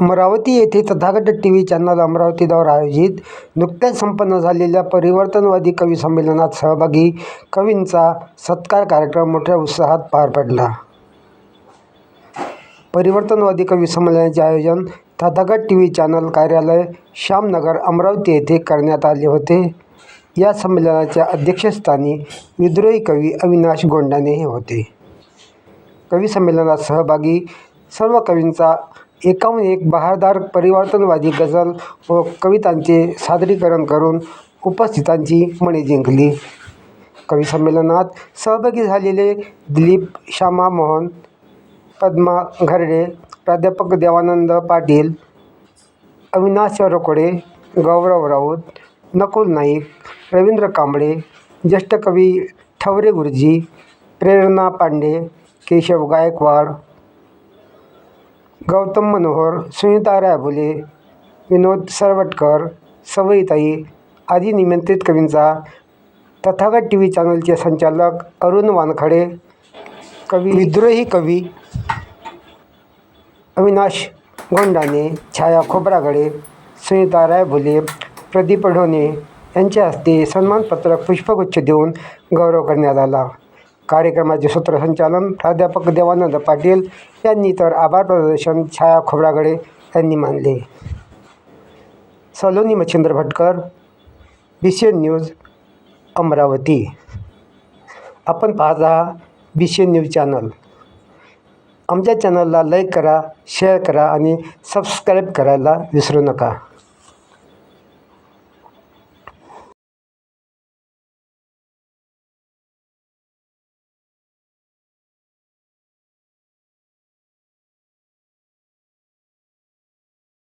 अमरावती येथे Tathagat T V channel अमरावतीद्वारा आयोजित नुकत्याच संपन्न झालेल्या परिवर्तनवादी कवी संमेलनात सहभागी कवींचा सत्कार कार्यक्रम मोठ्या उत्साहात पार पडला. परिवर्तनवादी कवी संमेलनाचे आयोजन तथागत टी व्ही चॅनल कार्यालय श्यामनगर अमरावती येथे करण्यात आले होते. या संमेलनाच्या अध्यक्षस्थानी विद्रोही कवी अविनाश गोंडाने हे होते. कवी संमेलनात सहभागी सर्व कवींचा एकाहून एक बहारदार परिवर्तनवादी गझल व कवितांचे सादरीकरण करून उपस्थितांची मने जिंकली. कवी संमेलनात सहभागी झालेले दिलीप श्यामा मोहन पद्मा घरडे प्राध्यापक देवानंद पाटील अविनाश रोकडे गौरव राऊत नकुल नाईक रवींद्र कांबळे ज्येष्ठ कवी ठवरे गुरुजी प्रेरणा पांडे केशव गायकवाड गौतम मनोहर सुनीता रायबुले विनोद सरवटकर सवयीताई आदी निमंत्रित कवींचा तथागत टी व्ही चॅनलचे संचालक अरुण वानखडे कवी विद्रोही कवी अविनाश गोंडाने छाया खोबरागडे सुनीता रायबुले प्रदीप ढोणे यांच्या हस्ते सन्मानपत्रक पुष्पगुच्छ देऊन गौरव करण्यात आला. कार्यक्रमाचे सूत्रसंचालन प्राध्यापक देवानंद पाटील यांनी तर आभार प्रदर्शन छाया खोबरागडे यांनी मानले. Saloni Machhindra Bhatkar B C N news Amravati. आपण पाहता B C N news channel आमच्या चॅनलला लाईक करा शेअर करा आणि सबस्क्राईब करायला विसरू नका.